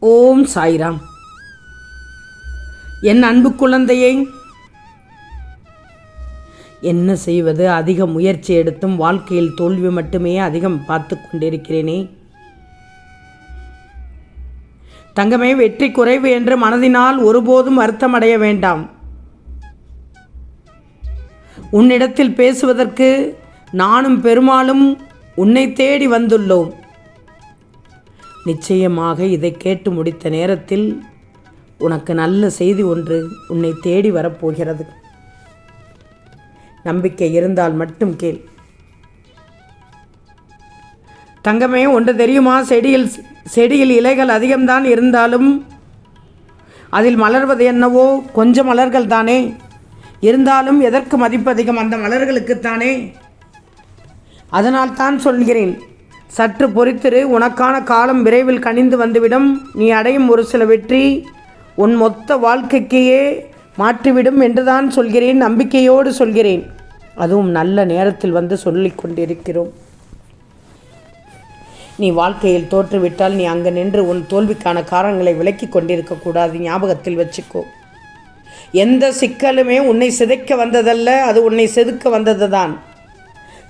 ஓம் சாய்ராம். என் அன்பு குழந்தையை என்ன செய்வது? அதிக முயற்சி எடுத்தும் வாழ்க்கையில் தோல்வி மட்டுமே அதிகம் பார்த்து கொண்டிருக்கிறேனே. தங்கமே வெற்றி குறைவு என்று மனதினால் ஒருபோதும் வருத்தமடைய வேண்டாம். உன்னிடத்தில் பேசுவதற்கு நானும் பெருமாளும் உன்னை தேடி வந்துள்ளோம். நிச்சயமாக இதை கேட்டு முடித்த நேரத்தில் உனக்கு நல்ல செய்தி ஒன்று உன்னை தேடி வரப்போகிறது. நம்பிக்கை இருந்தால் மட்டும் கேள். தங்கமே ஒன்று தெரியுமா? செடியில் செடியில் இலைகள் அதிகம்தான் இருந்தாலும் அதில் மலர்வது என்னவோ? கொஞ்சம் மலர்கள் தானே. இருந்தாலும் எதற்கு மதிப்பு அதிகம் அந்த மலர்களுக்குத்தானே? அதனால் தான் சொல்கிறேன். சற்று பொறுத்திரு உனக்கான காலம் விரைவில் கனிந்து வந்துவிடும். நீ அடையும் ஒரு சில வெற்றி உன் மொத்த வாழ்க்கைக்கையே மாற்றிவிடும் என்றுதான் சொல்கிறேன் நம்பிக்கையோடு சொல்கிறேன். அதுவும் நல்ல நேரத்தில் வந்து சொல்லிக் கொண்டிருக்கிறோம். நீ வாழ்க்கையில் தோற்றுவிட்டால் நீ அங்கே நின்று உன் தோல்விக்கான காரணங்களை விலக்கி கொண்டிருக்கக்கூடாது ஞாபகத்தில் வச்சுக்கோ. எந்த சிக்கலுமே உன்னை சிதைக்க வந்ததல்ல அது உன்னை செதுக்க வந்தது தான்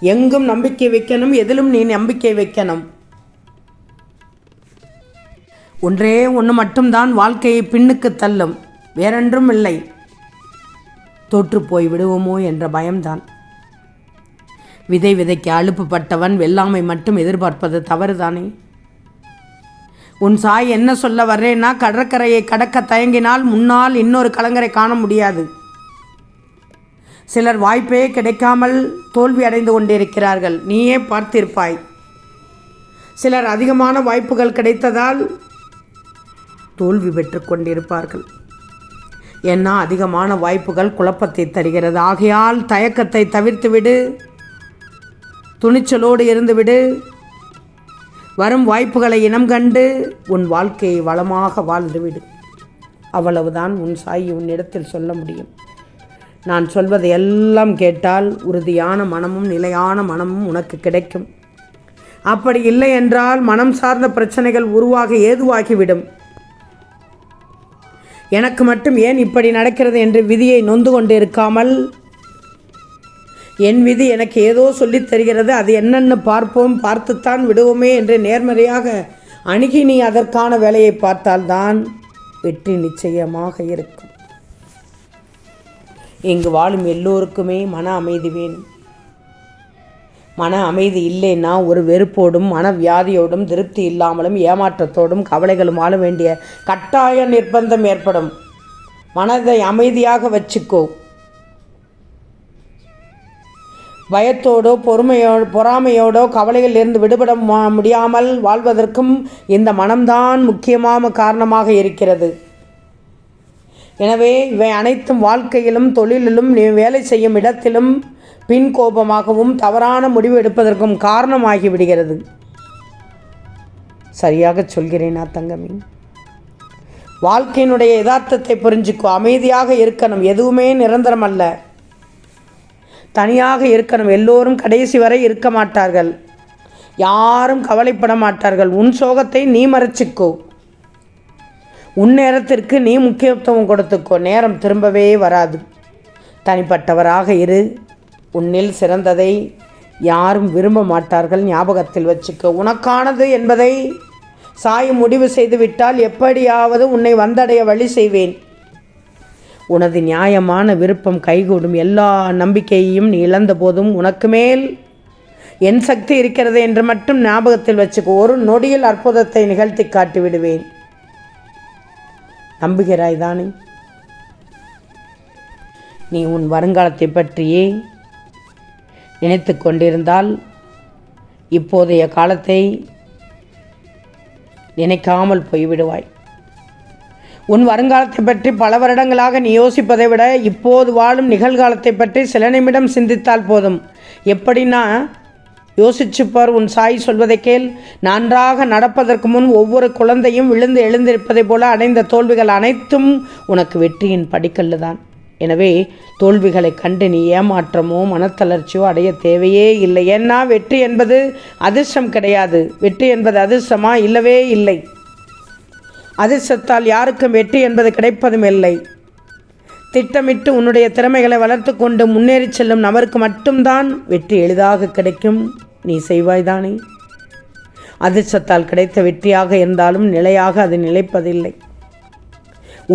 எங்கும் நம்பிக்கை வைக்கணும் எதிலும் நீ நம்பிக்கை வைக்கணும். ஒன்றே ஒன்று மட்டும்தான் வாழ்க்கையை பின்னுக்கு தள்ளும். வேறென்றும் இல்லை. தோற்று போய் விடுவோமோ என்ற பயம்தான். விதை விதைக்க அலுப்புப்பட்டவன் வெள்ளாமை மட்டும் எதிர்பார்ப்பது தவறுதானே? உன் சாய் என்ன சொல்ல வர்றேன்னா கடற்கரையை கடக்க தயங்கினால் முன்னால் இன்னொரு கலங்கரை காண முடியாது. சிலர் வாய்ப்பே கிடைக்காமல் தோல்வி அடைந்து கொண்டிருக்கிறார்கள். நீயே பார்த்திருப்பாய். சிலர் அதிகமான வாய்ப்புகள் கிடைத்ததால் தோல்வி பெற்று கொண்டிருப்பார்கள். ஏன்னா அதிகமான வாய்ப்புகள் குழப்பத்தை தருகிறது. ஆகையால் தயக்கத்தை தவிர்த்துவிடு. துணிச்சலோடு இருந்துவிடு. வரும் வாய்ப்புகளை இனம் கண்டு உன் வாழ்க்கையை வளமாக வாழ்ந்துவிடு. அவ்வளவுதான் உன் சாயி உன்னிடத்தில் சொல்ல முடியும். நான் சொல்வதை எல்லாம் கேட்டால் உறுதியான மனமும் நிலையான மனமும் உனக்கு கிடைக்கும். அப்படி இல்லை என்றால் மனம் சார்ந்த பிரச்சனைகள் உருவாக ஏதுவாகிவிடும். எனக்கு மட்டும் ஏன் இப்படி நடக்கிறது என்று விதியை நொந்து கொண்டு இருக்காமல் என் விதி எனக்கு ஏதோ சொல்லித் தருகிறது அது என்னென்னு பார்ப்போம் பார்த்துத்தான் விடுவோமே என்று நேர்மறையாக அணுகி நீ அதற்கான வேலையை பார்த்தால்தான் வெற்றி நிச்சயமாக இருக்கும். இங்கு வாழும் எல்லோருக்குமே மன அமைதி வேணும் மன அமைதி இல்லைன்னா ஒரு வெறுப்போடும் மனவியாதியோடும் திருப்தி இல்லாமலும் ஏமாற்றத்தோடும் கவலைகளும் வாழ வேண்டிய கட்டாய நிர்பந்தம் ஏற்படும். மனதை அமைதியாக வச்சுக்கோ. பயத்தோடோ பொறுமையோ பொறாமையோடோ கவலைகளிலிருந்து விடுபட முடியாமல் வாழ்வதற்கும் இந்த மனம்தான் முக்கியமான காரணமாக இருக்கிறது. எனவே இவை அனைத்தும் வாழ்க்கையிலும் தொழிலிலும் நீ வேலை செய்யும் இடத்திலும் பின் கோபமாகவும் தவறான முடிவு எடுப்பதற்கும் காரணமாகி விடுகிறது. சரியாக சொல்கிறேனா தங்கமி. வாழ்க்கையினுடைய யதார்த்தத்தை புரிஞ்சுக்கோ. அமைதியாக இருக்கணும். எதுவுமே நிரந்தரம் அல்ல தனியாக இருக்கணும். எல்லோரும் கடைசி வரை இருக்க மாட்டார்கள். யாரும் கவலைப்பட மாட்டார்கள். உன் சோகத்தை நீ மறைச்சிக்கோ. உன் நேரத்திற்கு நீ முக்கியத்துவம் கொடுத்துக்கோ. நேரம் திரும்பவே வராது. தனிப்பட்டவராக இரு. உன்னில் சிறந்ததை யாரும் விரும்ப மாட்டார்கள். ஞாபகத்தில் வச்சுக்க. உனக்கானது என்பதை சாய் முடிவு செய்துவிட்டால் எப்படியாவது உன்னை வந்தடைய வழி செய்வேன். உனது நியாயமான விருப்பம் கைகூடும். எல்லா நம்பிக்கையையும் நீ இழந்த போதும் உனக்கு மேல் என் சக்தி இருக்கிறது என்று மட்டும் ஞாபகத்தில் வச்சுக்கோ. ஒரு நொடியில் அற்புதத்தை நிகழ்த்தி காட்டி விடுவேன் நம்புகிறாய் தானே நீ உன் வருங்காலத்தை பற்றியே நினைத்து கொண்டிருந்தால் இப்போதைய காலத்தை நினைக்காமல் போய்விடுவாய். உன் வருங்காலத்தை பற்றி பல வருடங்களாக நீ யோசிப்பதை விட இப்போது வாழும் நிகழ்காலத்தை பற்றி சில நிமிடம் சிந்தித்தால் போதும். எப்படின்னா யோசிச்சுப்பார் உன் சாய் சொல்வதை கேள். நன்றாக நடப்பதற்கு முன் ஒவ்வொரு குழந்தையும் விழுந்து எழுந்திருப்பதைப் போல அடைந்த தோல்விகள் அனைத்தும் உனக்கு வெற்றியின் படிக்கல்லு தான் எனவே தோல்விகளை கண்டு நீ ஏமாற்றமோ மனத்தளர்ச்சியோ அடைய தேவையே இல்லை. ஏன்னா வெற்றி என்பது அதிர்ஷ்டம் கிடையாது. வெற்றி என்பது அதிர்ஷ்டமா? இல்லவே இல்லை. அதிர்ஷ்டத்தால் யாருக்கும் வெற்றி என்பது கிடைப்பதும் இல்லை. திட்டமிட்டு உன்னுடைய திறமைகளை வளர்த்து கொண்டு முன்னேறி செல்லும் நபருக்கு மட்டும்தான் வெற்றி எளிதாக கிடைக்கும். நீ செய்வாய்தானே? அதிர்ஷ்டத்தால் கிடைத்த வெற்றியாக இருந்தாலும் நிலையாக அது நிலைப்பதில்லை.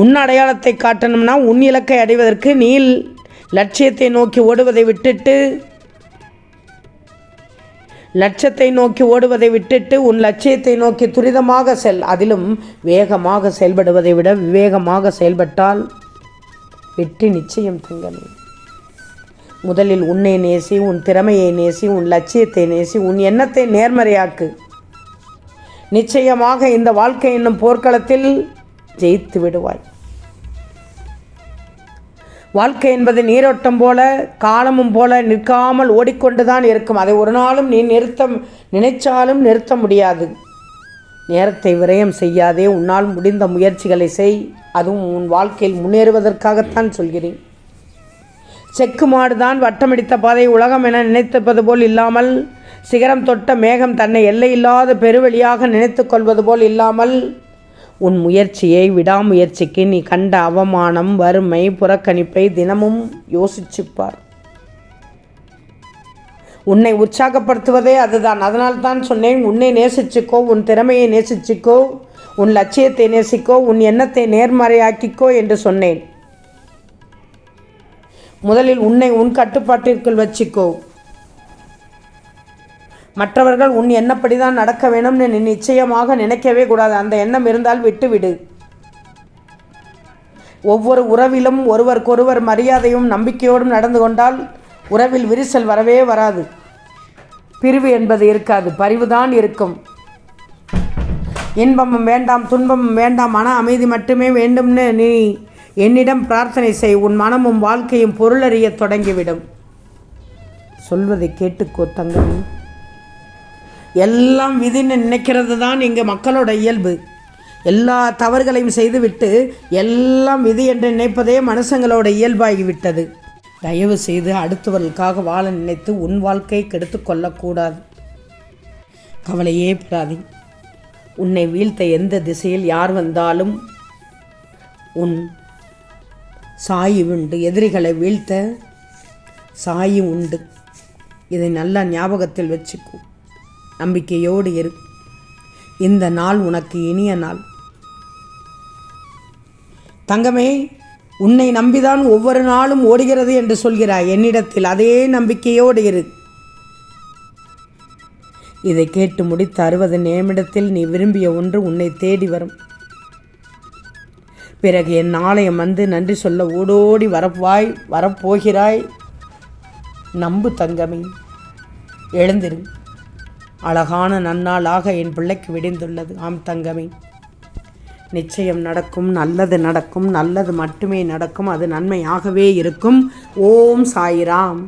உன் அடையாளத்தை காட்டணும்னா உன் இலக்கை அடைவதற்கு நீ லட்சியத்தை நோக்கி ஓடுவதை விட்டுட்டு லட்சத்தை நோக்கி ஓடுவதை விட்டுட்டு உன் லட்சியத்தை நோக்கி துரிதமாக செல். அதிலும் வேகமாக செயல்படுவதை விட விவேகமாக செயல்பட்டால் வெற்றி நிச்சயம் தங்கமே. முதலில் உன்னை நேசி உன் திறமையை நேசி உன் லட்சியத்தை நேசி உன் எண்ணத்தை நேர்மறையாக்கு. நிச்சயமாக இந்த வாழ்க்கை என்னும் போர்க்களத்தில் ஜெயித்து விடுவாய். வாழ்க்கை என்பது நீரோட்டம் போல காலமும் போல நிற்காமல் ஓடிக்கொண்டுதான் இருக்கும். அதை ஒரு நாளும் நீ நிறுத்த நினைச்சாலும் நிறுத்த முடியாது. நேரத்தை விரயம் செய்யாதே உன்னால் முடிந்த முயற்சிகளை செய். அதுவும் உன் வாழ்க்கையில் முன்னேறுவதற்காகத்தான் சொல்கிறேன். செக்கு மாடுதான் வட்டமிடித்த பாதை உலகம் என நினைத்திருப்பது போல் இல்லாமல் சிகரம் தொட்ட மேகம் தன்னை எல்லையில்லாத பெருவெளியாக நினைத்து கொள்வது போல் இல்லாமல் உன் முயற்சியை விடாமுயற்சிக்கு நீ கண்ட அவமானம் வறுமை புறக்கணிப்பை தினமும் யோசிச்சுப்பார். உன்னை உற்சாகப்படுத்துவதே அதுதான். அதனால் தான் சொன்னேன் உன்னை நேசிச்சுக்கோ உன் திறமையை நேசிச்சுக்கோ உன் லட்சியத்தை நேசிக்கோ உன் எண்ணத்தை நேர்மறையாக்கிக்கோ என்று சொன்னேன். முதலில் உன்னை உன் கட்டுப்பாட்டிற்குள் வச்சுக்கோ. மற்றவர்கள் உன் எண்ணப்படி தான் நடக்க வேணும்னு நீ நிச்சயமாக நினைக்கவே கூடாது. அந்த எண்ணம் இருந்தால் விட்டுவிடு. ஒவ்வொரு உறவிலும் ஒருவருக்கொருவர் மரியாதையும் நம்பிக்கையோடும் நடந்து கொண்டால் உறவில் விரிசல் வரவே வராது. பிரிவு என்பது இருக்காது. பரிவுதான் இருக்கும். இன்பமும் வேண்டாம் துன்பமும் வேண்டாம் மன அமைதி மட்டுமே வேண்டும்னு நீ என்னிடம் பிரார்த்தனை செய் உன் மனமும் வாழ்க்கையும் பொருளறிய தொடங்கிவிடும். சொல்வதை கேட்டுக்கோ தங்கமே. எல்லாம் விதின்னு நினைக்கிறது தான் இங்கே மக்களோட இயல்பு. எல்லா தவறுகளையும் செய்துவிட்டு எல்லாம் விதி என்று நினைப்பதே மனுஷங்களோட இயல்பாகிவிட்டது. தயவு செய்து அடுத்தவர்களுக்காக வாழ நினைத்து உன் வாழ்க்கையை கெடுத்து கொள்ளக்கூடாது. கவலையே படாதே. உன்னை வீழ்த்த எந்த திசையில் யார் வந்தாலும் உன் சாயி உண்டு எதிரிகளை வீழ்த்த சாயி உண்டு. இதை நல்லா ஞாபகத்தில் வச்சுக்கோ. நம்பிக்கையோடு இரு. இந்த நாள் உனக்கு இனிய நாள். தங்கமே உன்னை நம்பிதான் ஒவ்வொரு நாளும் ஓடுகிறது என்று சொல்கிறாய். என்னிடத்தில் அதே நம்பிக்கையோடு இரு. இதை கேட்டு முடித்த அறுபது நிமிடத்தில் நீ விரும்பிய ஒன்று உன்னை தேடி வரும். பிறகு என் ஆலயம் வந்து நன்றி சொல்ல ஓடோடி வரப்பாய் வரப்போகிறாய். நம்பு தங்கமே எழுந்திரு. அழகான நன்னாளாக என் பிள்ளைக்கு விடிந்துள்ளது. ஆம் தங்கமே நிச்சயம் நடக்கும் நல்லது நடக்கும் நல்லது மட்டுமே நடக்கும் அது நன்மையாகவே இருக்கும். ஓம் சாய்ராம்.